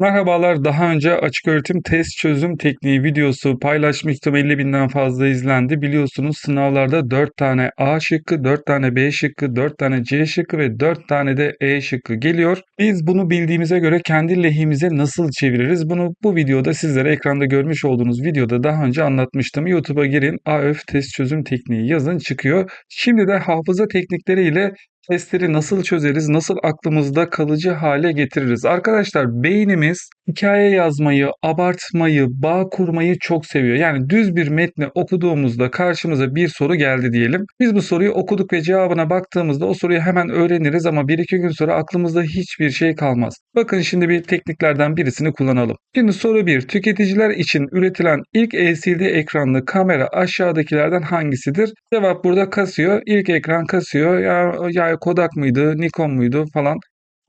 Merhabalar, daha önce açık öğretim test çözüm tekniği videosu paylaşmıştım. 50 binden fazla izlendi. Biliyorsunuz sınavlarda 4 tane A şıkkı, 4 tane B şıkkı, 4 tane C şıkkı ve 4 tane de E şıkkı geliyor. Biz bunu bildiğimize göre kendi lehimize nasıl çeviririz? Bunu bu videoda sizlere ekranda görmüş olduğunuz videoda daha önce anlatmıştım. YouTube'a girin AÖF test çözüm tekniği yazın çıkıyor. Şimdi de hafıza teknikleriyle testleri nasıl çözeriz, nasıl aklımızda kalıcı hale getiririz? Arkadaşlar beynimiz hikaye yazmayı, abartmayı, bağ kurmayı çok seviyor. Yani düz bir metni okuduğumuzda karşımıza bir soru geldi diyelim. Biz bu soruyu okuduk ve cevabına baktığımızda o soruyu hemen öğreniriz ama bir iki gün sonra aklımızda hiçbir şey kalmaz. Bakın şimdi bir tekniklerden birisini kullanalım. Şimdi soru 1. Tüketiciler için üretilen ilk LCD ekranlı kamera aşağıdakilerden hangisidir? Cevap burada kasıyor. İlk ekran kasıyor. Ya, ya Kodak mıydı, Nikon muydu falan.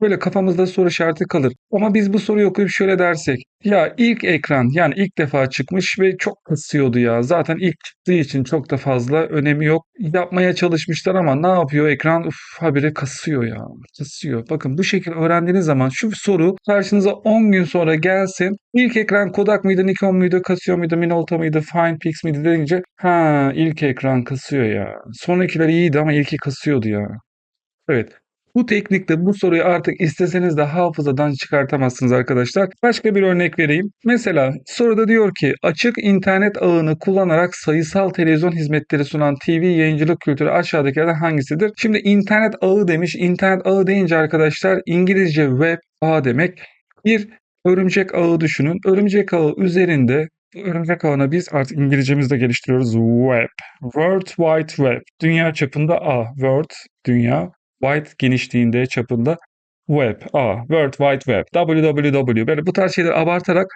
Böyle kafamızda soru işareti kalır. Ama biz bu soruyu okuyup şöyle dersek. Ya ilk ekran yani ilk defa çıkmış ve çok kasıyordu ya. Zaten ilk çıktığı için çok da fazla önemi yok. Yapmaya çalışmışlar ama ne yapıyor ekran? Uf habire kasıyor ya. Kasıyor. Bakın bu şekilde öğrendiğiniz zaman şu soru karşınıza 10 gün sonra gelsin. İlk ekran Kodak mıydı, Nikon muydu, Casio muydu, Minolta mıydı, Finepix miydi deyince ha ilk ekran kasıyor ya. Sonrakiler iyiydi ama ilki kasıyordu ya. Evet. Bu teknikte bu soruyu artık isteseniz de hafızadan çıkartamazsınız arkadaşlar. Başka bir örnek vereyim. Mesela soruda diyor ki açık internet ağını kullanarak sayısal televizyon hizmetleri sunan TV yayıncılık kültürü aşağıdakilerden hangisidir? Şimdi internet ağı demiş. İnternet ağı deyince arkadaşlar İngilizce web ağ demek. Bir örümcek ağı düşünün. Örümcek ağı üzerinde örümcek ağına biz artık İngilizcemizde geliştiriyoruz. Web. World Wide Web. Dünya çapında A. World, dünya wide genişliğinde, çapında web, a, World Wide Web, www böyle bu tarz şeyleri abartarak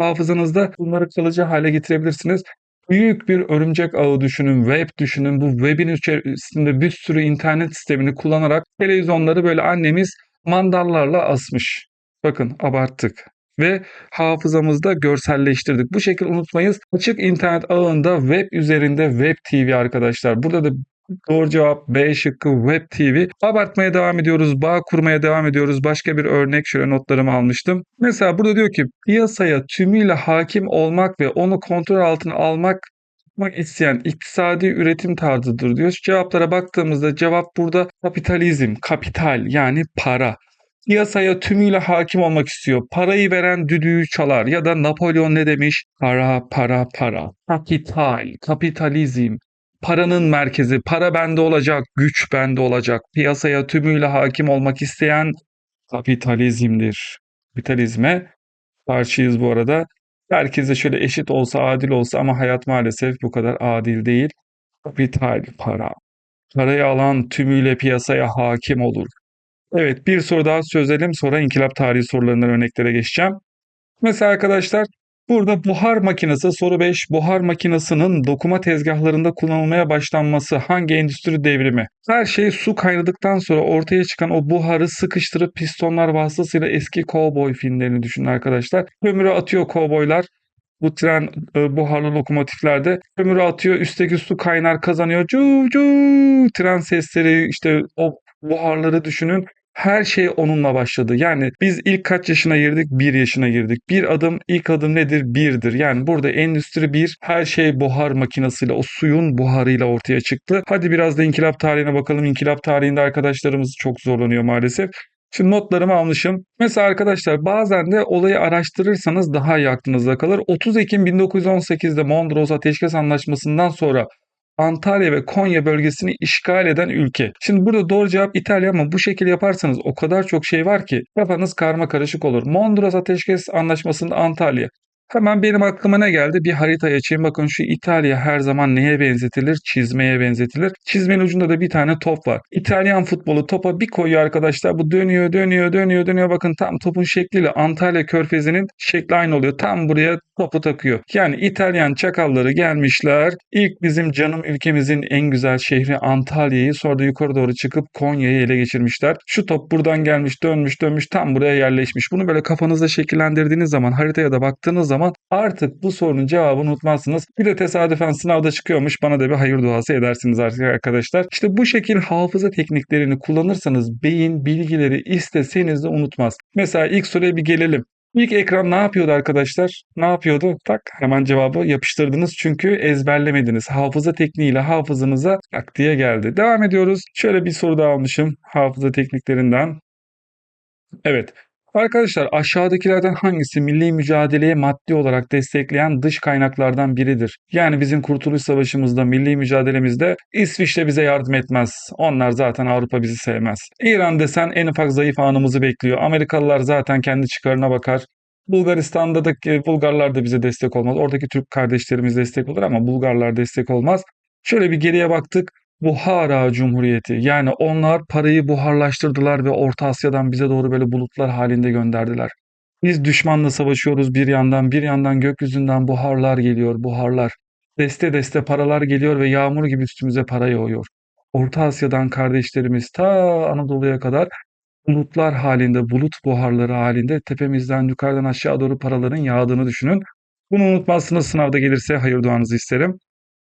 hafızanızda bunları kalıcı hale getirebilirsiniz. Büyük bir örümcek ağı düşünün, web düşünün. Bu webin içerisinde bir sürü internet sistemini kullanarak televizyonları böyle annemiz mandallarla asmış. Bakın abarttık ve hafızamızda görselleştirdik. Bu şekilde unutmayız. Açık internet ağında web üzerinde web TV arkadaşlar. Burada da Doğru cevap B şıkkı Web TV. Abartmaya devam ediyoruz. Bağ kurmaya devam ediyoruz. Başka bir örnek şöyle notlarımı almıştım. Mesela burada diyor ki piyasaya tümüyle hakim olmak ve onu kontrol altına almak isteyen iktisadi üretim tarzıdır diyor. Cevaplara baktığımızda cevap burada kapitalizm, kapital yani para. Piyasaya tümüyle hakim olmak istiyor. Parayı veren düdüğü çalar ya da Napolyon ne demiş? Para, para, para. Kapital, kapitalizm, paranın merkezi, para bende olacak, güç bende olacak. Piyasaya tümüyle hakim olmak isteyen kapitalizmdir. Kapitalizme karşıyız bu arada. Herkese şöyle eşit olsa, adil olsa ama hayat maalesef bu kadar adil değil. Kapital para. Parayı alan tümüyle piyasaya hakim olur. Evet bir soru daha çözelim sonra inkılap tarihi sorularından örneklere geçeceğim. Mesela arkadaşlar Burada buhar makinesi soru 5 buhar makinesinin dokuma tezgahlarında kullanılmaya başlanması hangi endüstri devrimi? Her şey su kaynadıktan sonra ortaya çıkan o buharı sıkıştırıp pistonlar vasıtasıyla eski kovboy filmlerini düşünün arkadaşlar. Kömürü atıyor kovboylar bu tren e, buharlı lokomotiflerde kömürü atıyor üstteki su kaynar kazanıyor. Cu cu tren sesleri işte o buharları düşünün her şey onunla başladı. Yani biz ilk kaç yaşına girdik? Bir yaşına girdik. Bir adım, ilk adım nedir? Birdir. Yani burada endüstri bir, her şey buhar makinesiyle, o suyun buharıyla ortaya çıktı. Hadi biraz da inkılap tarihine bakalım. İnkılap tarihinde arkadaşlarımız çok zorlanıyor maalesef. Şimdi notlarımı almışım. Mesela arkadaşlar bazen de olayı araştırırsanız daha iyi aklınızda kalır. 30 Ekim 1918'de Mondros Ateşkes Anlaşması'ndan sonra Antalya ve Konya bölgesini işgal eden ülke. Şimdi burada doğru cevap İtalya ama bu şekilde yaparsanız o kadar çok şey var ki kafanız karma karışık olur. Mondros Ateşkes Anlaşması'nda Antalya. Hemen benim aklıma ne geldi? Bir harita açayım. Bakın şu İtalya her zaman neye benzetilir? Çizmeye benzetilir. Çizmenin ucunda da bir tane top var. İtalyan futbolu topa bir koyuyor arkadaşlar. Bu dönüyor, dönüyor, dönüyor, dönüyor. Bakın tam topun şekliyle Antalya Körfezi'nin şekli aynı oluyor. Tam buraya topu takıyor. Yani İtalyan çakalları gelmişler. İlk bizim canım ülkemizin en güzel şehri Antalya'yı sonra da yukarı doğru çıkıp Konya'yı ele geçirmişler. Şu top buradan gelmiş, dönmüş, dönmüş tam buraya yerleşmiş. Bunu böyle kafanızda şekillendirdiğiniz zaman haritaya da baktığınız zaman artık bu sorunun cevabını unutmazsınız. Bir de tesadüfen sınavda çıkıyormuş bana da bir hayır duası edersiniz artık arkadaşlar. İşte bu şekil hafıza tekniklerini kullanırsanız beyin bilgileri isteseniz de unutmaz. Mesela ilk soruya bir gelelim. İlk ekran ne yapıyordu arkadaşlar? Ne yapıyordu? Tak hemen cevabı yapıştırdınız çünkü ezberlemediniz. Hafıza tekniğiyle hafızanıza tak geldi. Devam ediyoruz. Şöyle bir soru daha almışım hafıza tekniklerinden. Evet. Arkadaşlar aşağıdakilerden hangisi milli mücadeleye maddi olarak destekleyen dış kaynaklardan biridir? Yani bizim Kurtuluş Savaşımızda, milli mücadelemizde İsviçre bize yardım etmez. Onlar zaten Avrupa bizi sevmez. İran desen en ufak zayıf anımızı bekliyor. Amerikalılar zaten kendi çıkarına bakar. Bulgaristan'da da Bulgarlar da bize destek olmaz. Oradaki Türk kardeşlerimiz destek olur ama Bulgarlar destek olmaz. Şöyle bir geriye baktık. Buhara Cumhuriyeti. Yani onlar parayı buharlaştırdılar ve Orta Asya'dan bize doğru böyle bulutlar halinde gönderdiler. Biz düşmanla savaşıyoruz bir yandan, bir yandan gökyüzünden buharlar geliyor, buharlar. Deste deste paralar geliyor ve yağmur gibi üstümüze para yağıyor. Orta Asya'dan kardeşlerimiz ta Anadolu'ya kadar bulutlar halinde, bulut buharları halinde tepemizden yukarıdan aşağı doğru paraların yağdığını düşünün. Bunu unutmazsınız sınavda gelirse hayır duanızı isterim.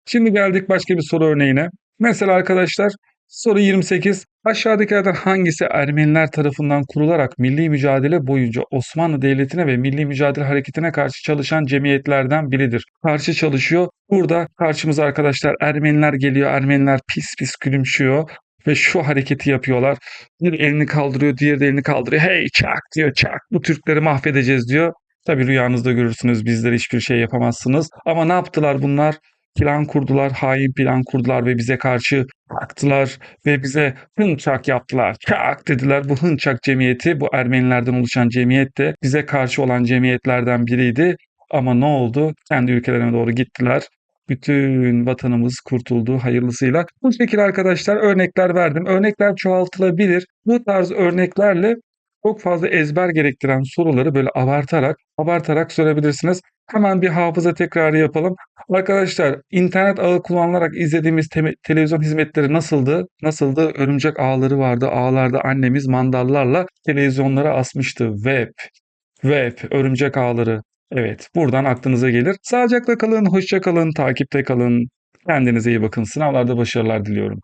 Şimdi geldik başka bir soru örneğine. Mesela arkadaşlar soru 28. Aşağıdakilerden hangisi Ermeniler tarafından kurularak milli mücadele boyunca Osmanlı Devleti'ne ve milli mücadele hareketine karşı çalışan cemiyetlerden biridir? Karşı çalışıyor. Burada karşımıza arkadaşlar Ermeniler geliyor. Ermeniler pis pis gülümsüyor ve şu hareketi yapıyorlar. Bir elini kaldırıyor, diğer de elini kaldırıyor. Hey çak diyor çak. Bu Türkleri mahvedeceğiz diyor. Tabii rüyanızda görürsünüz bizler hiçbir şey yapamazsınız. Ama ne yaptılar bunlar? Plan kurdular, hain plan kurdular ve bize karşı baktılar ve bize hınçak yaptılar. Çak dediler. Bu hınçak cemiyeti, bu Ermenilerden oluşan cemiyet de bize karşı olan cemiyetlerden biriydi. Ama ne oldu? Kendi ülkelerine doğru gittiler. Bütün vatanımız kurtuldu hayırlısıyla. Bu şekilde arkadaşlar örnekler verdim. Örnekler çoğaltılabilir. Bu tarz örneklerle çok fazla ezber gerektiren soruları böyle abartarak, abartarak sorabilirsiniz. Hemen bir hafıza tekrarı yapalım. Arkadaşlar internet ağı kullanılarak izlediğimiz te- televizyon hizmetleri nasıldı? Nasıldı? Örümcek ağları vardı. Ağlarda annemiz mandallarla televizyonlara asmıştı. Web, web, örümcek ağları. Evet, buradan aklınıza gelir. Sağlıcakla kalın, hoşça kalın, takipte kalın. Kendinize iyi bakın. Sınavlarda başarılar diliyorum.